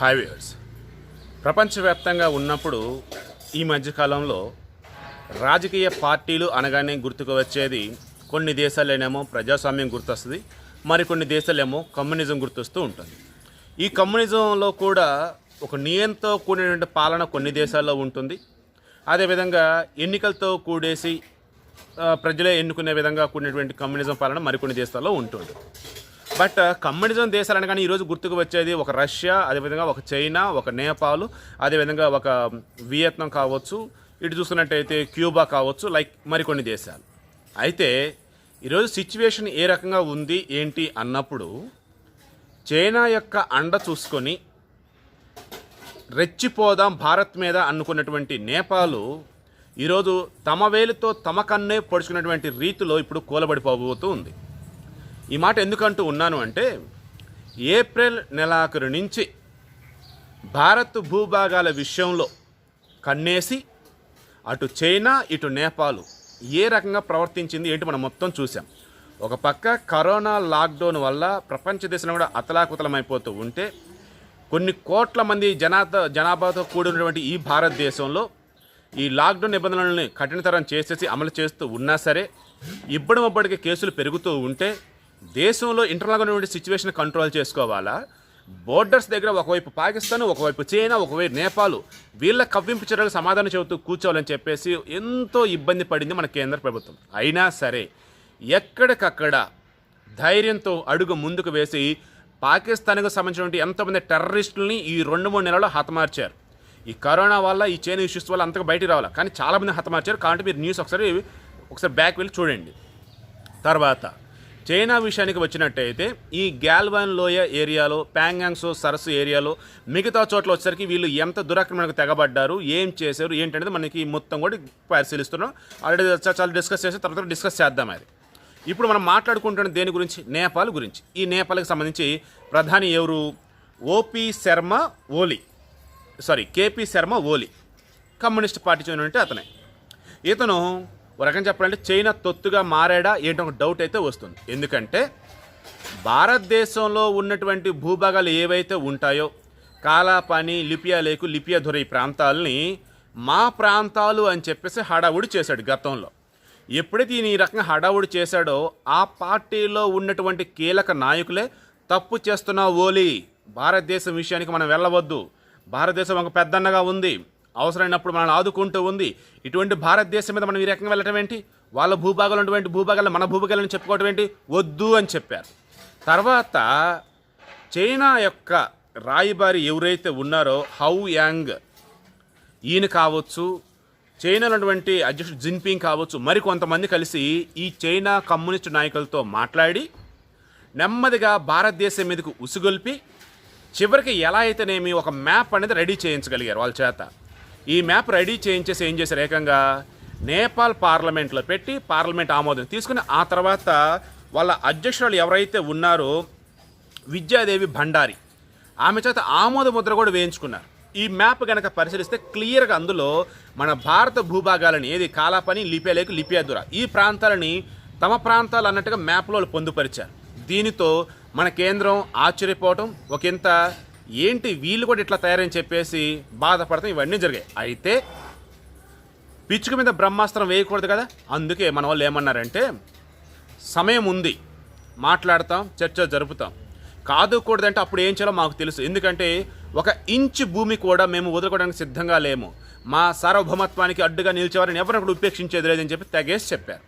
Five years ప్రపంచవ్యాప్తంగా ఉన్నప్పుడు ఈ మధ్యకాలంలో రాజకీయ పార్టీలు అనగానే గుర్తుకు వచ్చేది కొన్ని దేశాలేనేమో ప్రజాస్వామ్యం గుర్తొస్తుంది మరికొన్ని దేశాలేమో కమ్యూనిజం గుర్తొస్తూ ఉంటుంది. ఈ కమ్యూనిజంలో కూడా ఒక నియంతో కూడినటువంటి పాలన కొన్ని దేశాల్లో ఉంటుంది. అదేవిధంగా ఎన్నికలతో కూడేసి ప్రజలే ఎన్నుకునే విధంగా కూడినటువంటి కమ్యూనిజం పాలన మరికొన్ని దేశాల్లో ఉంటుంది. బట్ కమ్యూనిజం దేశాలు అనగానే ఈరోజు గుర్తుకు వచ్చేది ఒక రష్యా అదేవిధంగా ఒక చైనా ఒక నేపాల్ అదేవిధంగా ఒక వియత్నాం కావచ్చు ఇటు చూసుకున్నట్టయితే క్యూబా కావచ్చు లైక్ మరికొన్ని దేశాలు. అయితే ఈరోజు సిచ్యువేషన్ ఏ రకంగా ఉంది ఏంటి అన్నప్పుడు చైనా యొక్క అండ చూసుకొని రెచ్చిపోదాం భారత్ మీద అనుకున్నటువంటి నేపాలు ఈరోజు తమ వేలుతో తమ కన్నే పొడుచుకున్నటువంటి రీతిలో ఇప్పుడు కూలబడిపోబోతూ ఉంది. ఈ మాట ఎందుకంటూ ఉన్నాను అంటే ఏప్రిల్ నెలాఖరు నుంచి భారత్ భూభాగాల విషయంలో కన్నేసి అటు చైనా ఇటు నేపాల్ ఏ రకంగా ప్రవర్తించింది ఏంటి మనం మొత్తం చూసాం ఒక పక్క కరోనా లాక్డౌన్ వల్ల ప్రపంచ దేశంలో కూడా అతలాకుతలమైపోతూ ఉంటే కొన్ని కోట్ల మంది జనాభా జనాభాతో కూడినటువంటి ఈ భారతదేశంలో ఈ లాక్డౌన్ నిబంధనల్ని కఠినతరం చేసేసి అమలు చేస్తూ ఉన్నా సరే ఇప్పటి కేసులు పెరుగుతూ ఉంటే దేశంలో ఇంటర్నల్గా ఉన్నటువంటి సిచ్యువేషన్ కంట్రోల్ చేసుకోవాలా? బోర్డర్స్ దగ్గర ఒకవైపు పాకిస్తాన్ ఒకవైపు చైనా ఒకవైపు నేపాల్ వీళ్ళ కవ్వింపు చర్యలకు సమాధానం చెబుతూ కూర్చోవాలని చెప్పేసి ఎంతో ఇబ్బంది పడింది మన కేంద్ర ప్రభుత్వం. అయినా సరే ఎక్కడికక్కడ ధైర్యంతో అడుగు ముందుకు వేసి పాకిస్తాన్కు సంబంధించినటువంటి ఎంతోమంది టెర్రరిస్టులని ఈ రెండు మూడు నెలల్లో హతమార్చారు. ఈ కరోనా వల్ల ఈ చైనా ఇష్యూస్ వల్ల అంతగా బయటికి రావాలి? కానీ చాలామంది హతమార్చారు. కాబట్టి మీరు న్యూస్ ఒకసారి ఒకసారి బ్యాక్ వెళ్ళి చూడండి. తర్వాత చైనా విషయానికి వచ్చినట్టయితే ఈ గ్యాల్వాన్ లోయ ఏరియాలో ప్యాంగాంగ్సో సరస్సు ఏరియాలో మిగతా చోట్ల వచ్చేసరికి వీళ్ళు ఎంత దురాక్రమణకు తెగబడ్డారు ఏం చేశారు ఏంటనేది మనకి మొత్తం కూడా పరిశీలిస్తున్నాం. ఆల్రెడీ చాలా డిస్కస్ చేసి తర్వాత డిస్కస్ చేద్దాం అది. ఇప్పుడు మనం మాట్లాడుకుంటున్న దేని గురించి? నేపాల్ గురించి. ఈ నేపాల్కి సంబంధించి ప్రధాని ఎవరు? O P Sharma Oli. Sorry K P Sharma Oli. Communist party చెందినటువంటి అతనే. ఇతను ఒక రకం చెప్పాలంటే చైనా తొత్తుగా మారాడా ఏంటో ఒక డౌట్ అయితే వస్తుంది. ఎందుకంటే భారతదేశంలో ఉన్నటువంటి భూభాగాలు ఏవైతే ఉంటాయో కాలాపాని లిపియా లేకు లిపియా దొర ఈ ప్రాంతాలని మా ప్రాంతాలు అని చెప్పేసి హడావుడి చేశాడు గతంలో. ఎప్పుడైతే ఈయన ఈ రకంగా హడావుడి చేశాడో ఆ పార్టీలో ఉన్నటువంటి కీలక నాయకులే తప్పు చేస్తున్న ఓలీ భారతదేశం విషయానికి మనం వెళ్ళవద్దు. భారతదేశం ఒక పెద్దన్నగా ఉంది. అవసరమైనప్పుడు మనల్ని ఆదుకుంటూ ఉంది. ఇటువంటి భారతదేశం మీద మనం ఈ రకంగా వెళ్ళటం ఏంటి? వాళ్ళ భూభాగాలు ఉన్నటువంటి భూభాగాలు మన భూభాగాలను చెప్పుకోవటం ఏంటి? వద్దు అని చెప్పారు. తర్వాత చైనా యొక్క రాయబారి ఎవరైతే ఉన్నారో హౌ యాంగ్ ఈయన కావచ్చు చైనాలో ఉన్నటువంటి అధ్యక్షుడు జిన్పింగ్ కావచ్చు మరికొంతమంది కలిసి ఈ చైనా కమ్యూనిస్ట్ నాయకులతో మాట్లాడి నెమ్మదిగా భారతదేశం మీదకు ఉసుగొల్పి చివరికి ఎలా అయితేనేమి ఒక మ్యాప్ అనేది రెడీ చేయించగలిగారు వాళ్ళ చేత. ఈ మ్యాప్ రెడీ చేయించేసి ఏం చేశారు ఏకంగా నేపాల్ పార్లమెంట్లో పెట్టి పార్లమెంట్ ఆమోదం తీసుకుని ఆ తర్వాత వాళ్ళ అధ్యక్షురాలు ఎవరైతే ఉన్నారో విద్యాదేవి భండారి ఆమె చేత ఆమోద ముద్ర కూడా వేయించుకున్నారు. ఈ మ్యాప్ కనుక పరిశీలిస్తే క్లియర్గా అందులో మన భారత భూభాగాలని ఏది కాలాపని లిపియాలేకు లిపియాదురా ఈ ప్రాంతాలని తమ ప్రాంతాలు అన్నట్టుగా మ్యాప్లో పొందుపరిచారు. దీనితో మన కేంద్రం ఆశ్చర్యపోవటం ఒకంత ఏంటి వీళ్ళు కూడా ఇట్లా తయారని చెప్పేసి బాధపడతాం ఇవన్నీ జరిగాయి. అయితే పిచ్చుక మీద బ్రహ్మాస్త్రం వేయకూడదు కదా? అందుకే మన వాళ్ళు ఏమన్నారంటే సమయం ఉంది మాట్లాడతాం చర్చ జరుపుతాం. కాదుకూడదంటే అప్పుడు ఏం చేయాలో మాకు తెలుసు. ఎందుకంటే ఒక ఇంచు భూమి కూడా మేము వదులుకోవడానికి సిద్ధంగా లేము. మా సార్వభౌమత్వానికి అడ్డుగా నిలిచేవారని ఎవరిని ఉపేక్షించేది లేదని చెప్పి తెగేసి చెప్పారు.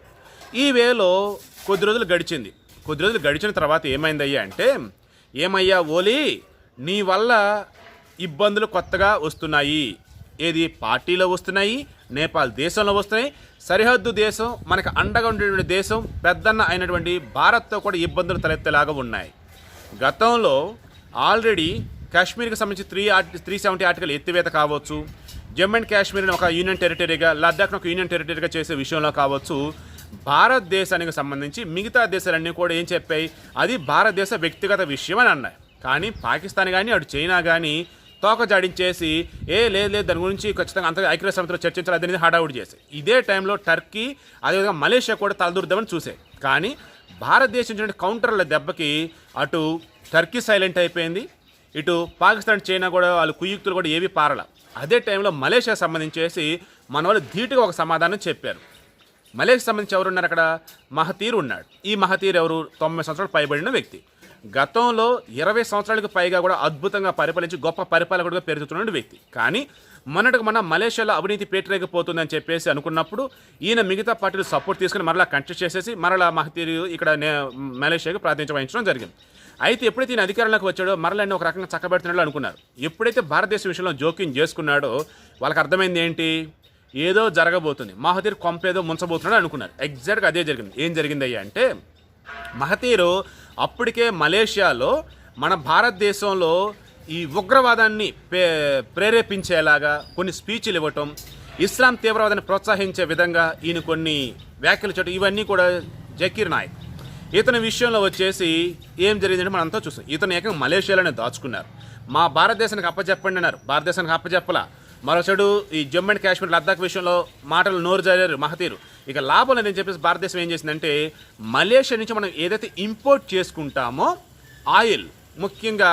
ఈ వేలో కొద్ది రోజులు గడిచింది. కొద్ది రోజులు గడిచిన తర్వాత ఏమైందయ్యా అంటే ఏమయ్యా ఓలీ నీ వల్ల ఇబ్బందులు కొత్తగా వస్తున్నాయి. ఏది పార్టీలో వస్తున్నాయి నేపాల్ దేశంలో వస్తున్నాయి. సరిహద్దు దేశం మనకు అండగా ఉండేటువంటి దేశం పెద్దన్న అయినటువంటి భారత్తో కూడా ఇబ్బందులు తలెత్తేలాగా ఉన్నాయి. గతంలో ఆల్రెడీ కాశ్మీర్కి సంబంధించి త్రీ ఆర్టి త్రీ సెవెంటీ ఆర్టికల్ ఎత్తివేత కావచ్చు జమ్మూ అండ్ కాశ్మీర్ని ఒక యూనియన్ టెరిటరీగా లద్దాఖ్ను ఒక యూనియన్ టెరిటరీగా చేసే విషయంలో కావచ్చు భారతదేశానికి సంబంధించి మిగతా దేశాలన్నీ కూడా ఏం చెప్పాయి? అది భారతదేశ వ్యక్తిగత విషయం అని అన్నాయి. కానీ పాకిస్తాన్ కానీ అటు చైనా కానీ తోక జాడించేసి ఏ లేదు లేదు దాని గురించి ఖచ్చితంగా అంత ఐక్యరాజ్య సమితిలో చర్చించాలి అదే హడావుడి చేసి. ఇదే టైంలో టర్కీ అదేవిధంగా మలేషియా కూడా తలదూరుద్దామని చూసే. కానీ భారతదేశం చూడండి కౌంటర్ల దెబ్బకి అటు టర్కీ సైలెంట్ అయిపోయింది ఇటు పాకిస్తాన్ చైనా కూడా వాళ్ళు కుయుక్తులు కూడా ఏవి పారల. అదే టైంలో మలేషియా సంబంధించేసి మన వాళ్ళు ధీటుగా ఒక సమాధానం చెప్పారు. మలేషియా సంబంధించి ఎవరు ఉన్నారు అక్కడ? మహతీర్ ఉన్నాడు. ఈ మహతీర్ ఎవరు? తొంభై సంవత్సరాలు పైబడిన వ్యక్తి. గతంలో ఇరవై సంవత్సరాలకు పైగా కూడా అద్భుతంగా పరిపాలించి గొప్ప పరిపాలకుడిగా పెరుగుతున్న వ్యక్తి. కానీ మొన్నటికి మన మలేషియాలో అవినీతి పేటరేకపోతుందని చెప్పేసి అనుకున్నప్పుడు ఈయన మిగతా పార్టీలు సపోర్ట్ తీసుకుని మరలా కంటెస్ట్ చేసేసి మరలా మహతీరు ఇక్కడ నే- మలేషియాకి ప్రాతినిధ్యం వహించడం జరిగింది. అయితే ఎప్పుడైతే ఈయన అధికారంలోకి వచ్చాడో మరలన్నీ ఒక రకంగా చక్కబెడుతున్నాడో అనుకున్నారు. ఎప్పుడైతే భారతదేశ విషయంలో జోక్యం చేసుకున్నాడో వాళ్ళకి అర్థమైంది ఏంటి? ఏదో జరగబోతుంది. మహతీర్ కొంపేదో ముంచబోతున్నాడు అనుకున్నారు. ఎగ్జాక్ట్గా అదే జరిగింది. ఏం జరిగిందయ్యా అంటే మహతీరు అప్పటికే మలేషియాలో మన భారతదేశంలో ఈ ఉగ్రవాదాన్ని పే ప్రేరేపించేలాగా కొన్ని స్పీచ్లు ఇవ్వటం ఇస్లాం తీవ్రవాదాన్ని ప్రోత్సహించే విధంగా ఈయన కొన్ని వ్యాఖ్యలు చేయటం ఇవన్నీ కూడా జకీర్ నాయక్. ఇతని విషయంలో వచ్చేసి ఏం జరిగిందంటే మనం అంతా చూస్తాం ఇతను ఏకంగా మలేషియాలోనే దాచుకున్నారు. మా భారతదేశానికి అప్పచెప్పండి అన్నారు. భారతదేశానికి అప్పచెప్పలా మరోసడు ఈ జమ్మూ అండ్ కాశ్మీర్ లద్దాఖ్ విషయంలో మాటలు నోరు జారారు మహతీరు. ఇక లాభం లేదని చెప్పేసి భారతదేశం ఏం చేసిందంటే మలేషియా నుంచి మనం ఏదైతే ఇంపోర్ట్ చేసుకుంటామో ఆయిల్ ముఖ్యంగా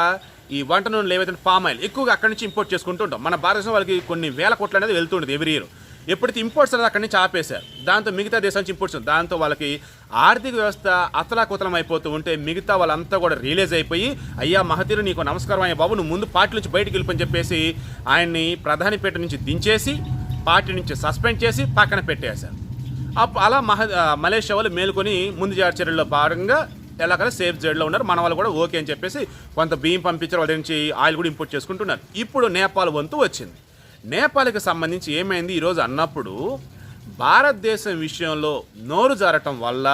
ఈ వంట నూనెలు ఏవైతే పామ్ ఆయిల్ ఎక్కువగా అక్కడి నుంచి ఇంపోర్ట్ చేసుకుంటూ ఉంటాం. మన భారతదేశం వాళ్ళకి కొన్ని వేల కోట్లు అనేది వెళ్తుంటుంది ఎవ్రీ ఇయర్ ఎప్పుడైతే ఇంపోర్ట్స్ అనేది అక్కడి నుంచి ఆపేశారు. దాంతో మిగతా దేశం నుంచి ఇంపోర్ట్స్ దాంతో వాళ్ళకి ఆర్థిక వ్యవస్థ అతలాకుతలం అయిపోతూ ఉంటే మిగతా వాళ్ళంతా కూడా రియలైజ్ అయిపోయి అయ్యా మహతీరు నీకు నమస్కారం అయ్యా బాబు నువ్వు ముందు పార్టీ నుంచి బయటకు వెళ్ళిపోని చెప్పేసి ఆయన్ని ప్రధానిపేట నుంచి దించేసి పార్టీ నుంచి సస్పెండ్ చేసి పక్కన పెట్టేశారు. అలా మహ మలేషియా వాళ్ళు మేలుకొని ముందు జాగ్రత్త చర్యల్లో భాగంగా ఎలాగైనా సేఫ్ జైడ్లో ఉన్నారు. మన వాళ్ళు కూడా ఓకే అని చెప్పేసి కొంత బియ్యం పంపించారు. వాళ్ళ నుంచి ఆయిల్ కూడా ఇంపోర్ట్ చేసుకుంటున్నారు. ఇప్పుడు నేపాల్ వంతు వచ్చింది. నేపాల్కి సంబంధించి ఏమైంది? ఈరోజు అన్నప్పుడు భారతదేశం విషయంలో నోరు జారటం వల్ల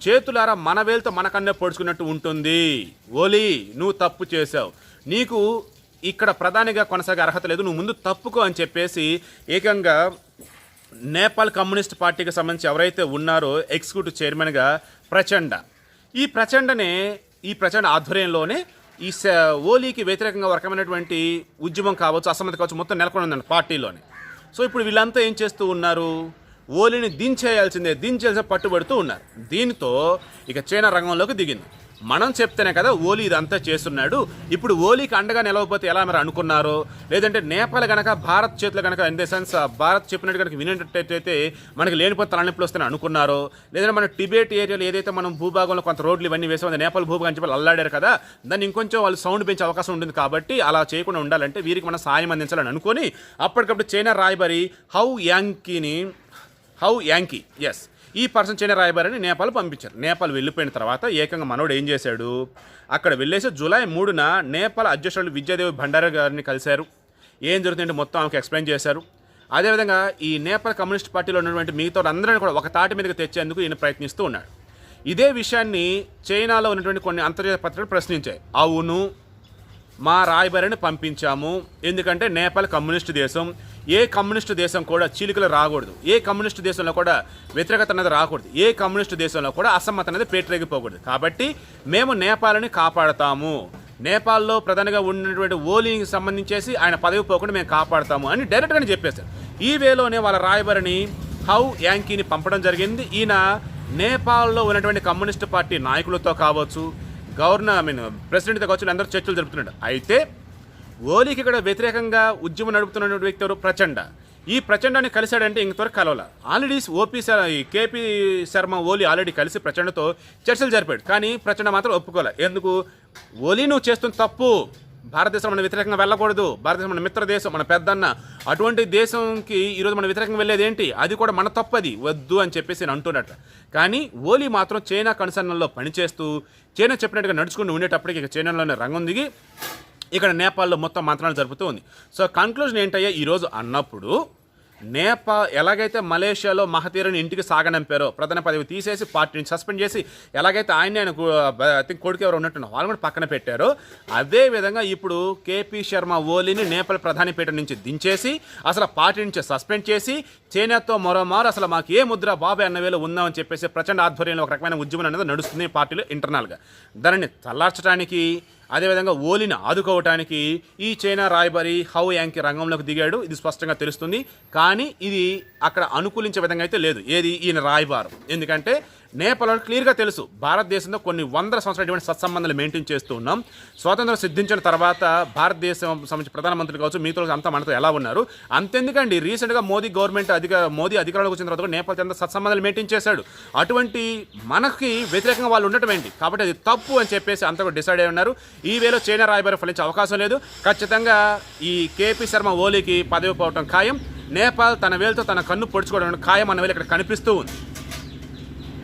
చేతులారా మన వేలతో మనకన్నే పొడుచుకున్నట్టు ఉంటుంది. ఓలీ నువ్వు తప్పు చేసావు నీకు ఇక్కడ ప్రధానిగా కొనసాగే అర్హత లేదు. నువ్వు ముందు తప్పుకో అని చెప్పేసి ఏకంగా నేపాల్ కమ్యూనిస్ట్ పార్టీకి సంబంధించి ఎవరైతే ఉన్నారో ఎగ్జిక్యూటివ్ చైర్మన్గా ప్రచండ. ఈ ప్రచండనే ఈ ప్రచండ ఆధ్వర్యంలోనే ఈ స- ఓలీకి వ్యతిరేకంగా వర్కమైనటువంటి ఉద్యమం కావచ్చు అసమ్మతి కావచ్చు మొత్తం నెలకొని ఉందండి పార్టీలోనే. సో ఇప్పుడు వీళ్ళంతా ఏం చేస్తూ ఉన్నారు? ఓలీని దించేయాల్సిందే దించేయాల్సిన పట్టుబడుతూ ఉన్నారు. దీనితో ఇక చైనా రంగంలోకి దిగింది. మనం చెప్తేనే కదా ఓలీ ఇదంతా చేస్తున్నాడు. ఇప్పుడు ఓలీకి అండగా నిలవకపోతే ఎలా మరి అనుకున్నారో? లేదంటే నేపాల్ గనక భారత్ చేతులు కనుక ఇన్ ద సెన్స్ భారత్ చెప్పినట్టు కనుక వినేటట్టయితే మనకి లేనిపోతే తలనొప్పులు వస్తాయని అనుకున్నారో? లేదంటే మన టిబేట్ ఏరియాలో ఏదైతే మనం భూభాగంలో కొంత రోడ్లు ఇవన్నీ వేసామో నేపాల్ భూభాగం అని చెప్పి అల్లాడారు కదా దాన్ని ఇంకొంచెం వాళ్ళు సౌండ్ పెంచే అవకాశం ఉంటుంది కాబట్టి అలా చేయకుండా ఉండాలంటే వీరికి మనం సాయం అందించాలని అనుకొని అప్పటికప్పుడు చైనా రాయబరి హౌ యాంకీని హౌ యాంకీ ఎస్ ఈ పర్సన్ చైనా రాయబారిని నేపాల్ పంపించారు. నేపాల్ వెళ్ళిపోయిన తర్వాత ఏకంగా మనోడు ఏం చేశాడు? అక్కడ వెళ్ళేసి జూలై మూడున నేపాల్ అధ్యక్షుడు విద్యాదేవి భండారా గారిని కలిశారు. ఏం జరుగుతుందంటే మొత్తం ఆమెకు ఎక్స్ప్లెయిన్ చేశారు. అదేవిధంగా ఈ నేపాల్ కమ్యూనిస్ట్ పార్టీలో ఉన్నటువంటి మిగతా అందరిని కూడా ఒక తాటి మీదకి తెచ్చేందుకు ఈయన ప్రయత్నిస్తూ ఉన్నాడు. ఇదే విషయాన్ని చైనాలో ఉన్నటువంటి కొన్ని అంతర్జాతీయ పత్రికలు ప్రశ్నించాయి. అవును మా రాయబారిని పంపించాము. ఎందుకంటే నేపాల్ కమ్యూనిస్ట్ దేశం. ఏ కమ్యూనిస్ట్ దేశం కూడా చీలికలు రాకూడదు. ఏ కమ్యూనిస్ట్ దేశంలో కూడా వ్యతిరేకత అనేది రాకూడదు. ఏ కమ్యూనిస్ట్ దేశంలో కూడా అసమ్మత అనేది పేటరేగిపోకూడదు. కాబట్టి మేము నేపాల్ని కాపాడతాము. నేపాల్లో ప్రధానిగా ఉన్నటువంటి ఓలింగ్కి సంబంధించేసి ఆయన పదవి పోకుండా మేము కాపాడతాము అని డైరెక్ట్గానే చెప్పేశారు. ఈ వేలోనే వాళ్ళ రాయబారిని హౌ యాంకీని పంపడం జరిగింది. ఈయన నేపాల్లో ఉన్నటువంటి కమ్యూనిస్ట్ పార్టీ నాయకులతో కావచ్చు గవర్నర్ ఐ మీన్ ప్రెసిడెంట్తో కావచ్చు అందరూ చర్చలు జరుపుతున్నాడు అయితే ఓలీకి ఇక్కడ వ్యతిరేకంగా ఉద్యమం నడుపుతున్న వ్యక్తి ఎవరు? ప్రచండ. ఈ ప్రచండాన్ని కలిశాడంటే ఇంతవరకు కలవాల. ఆల్రెడీ ఓపీ ఈ K P Sharma Oli already కలిసి ప్రచండతో చర్చలు జరిపాడు. కానీ ప్రచండ మాత్రం ఒప్పుకోలే. ఎందుకు? ఓలీ నువ్వు చేస్తున్న తప్పు. భారతదేశం మన వ్యతిరేకంగా వెళ్ళకూడదు. భారతదేశం మన మిత్ర దేశం మన పెద్దన్న. అటువంటి దేశంకి ఈరోజు మన వ్యతిరేకంగా వెళ్ళేది ఏంటి? అది కూడా మన తప్పది. వద్దు అని చెప్పేసి నేను అంటున్నట్ట. కానీ ఓలీ మాత్రం చైనా కన్సర్న్లో పనిచేస్తూ చైనా చెప్పినట్టుగా నడుచుకుని ఉండేటప్పటికి ఇక చైనాలోనే రంగం దిగి ఇక్కడ నేపాల్లో మొత్తం మంత్రాలు జరుపుతూ ఉంది. సో కన్క్లూజన్ ఏంటయ్యా? ఈరోజు అన్నప్పుడు నేపా ఎలాగైతే మలేషియాలో మహతీరుని ఇంటికి సాగనంపారో ప్రధాన పదవి తీసేసి పార్టీని సస్పెండ్ చేసి ఎలాగైతే ఆయన ఆయన థింక్ కొడుకు ఎవరు ఉన్నట్టున్నారు వాళ్ళు కూడా పక్కన పెట్టారో. అదేవిధంగా ఇప్పుడు కేపీ శర్మ ఓలీని నేపాల్ ప్రధాని పీఠ నుంచి దించేసి అసలు పార్టీ నుంచి సస్పెండ్ చేసి చైనాతో మరోమారు అసలు మాకు ఏ ముద్ర బాబాయ్ అన్నవేలో ఉందామని చెప్పేసి ప్రచండ ఆధ్వర్యంలో ఒక రకమైన ఉద్యమం అనేది నడుస్తుంది పార్టీలో ఇంటర్నల్గా దానిని తల్లార్చడానికి అదేవిధంగా ఓలిని ఆదుకోవటానికి ఈ చైనా రాయబారి హౌ యాంకి రంగంలోకి దిగాడు. ఇది స్పష్టంగా తెలుస్తుంది. కానీ ఇది అక్కడ అనుకూలించే విధంగా అయితే లేదు. ఏది? ఈయన రాయబారం. ఎందుకంటే నేపాల్ క్లియర్గా తెలుసు. భారతదేశంతో కొన్ని వందల సంవత్సరాలు ఇటువంటి సత్సంబంధాలు మెయింటైన్ చేస్తూ ఉన్నాం. స్వాతంత్రం సిద్ధించిన తర్వాత భారతదేశం సంబంధించిన ప్రధానమంత్రి కావచ్చు మీతో అంతా మనతో ఎలా ఉన్నారు? అంతెందుకండి రీసెంట్గా మోదీ గవర్నమెంట్ అధిక మోదీ అధికారంలోకి వచ్చిన తర్వాత నేపాల్ అంతా సత్సంబంధాలు మెయింటైన్ చేశాడు. అటువంటి మనకి వ్యతిరేకంగా వాళ్ళు ఉండటం ఏంటి? కాబట్టి అది తప్పు అని చెప్పేసి అంతా కూడా డిసైడ్ అయి ఉన్నారు. ఈ వేలో చైనా రాయబారి ఫలించే అవకాశం లేదు. ఖచ్చితంగా ఈ కేపీ శర్మ ఓలీకి పదవి పోవటం ఖాయం. నేపాల్ తన వేలతో తన కన్ను పొడుచుకోవడం ఖాయం అన్న వేలు ఇక్కడ కనిపిస్తూ ఉంది.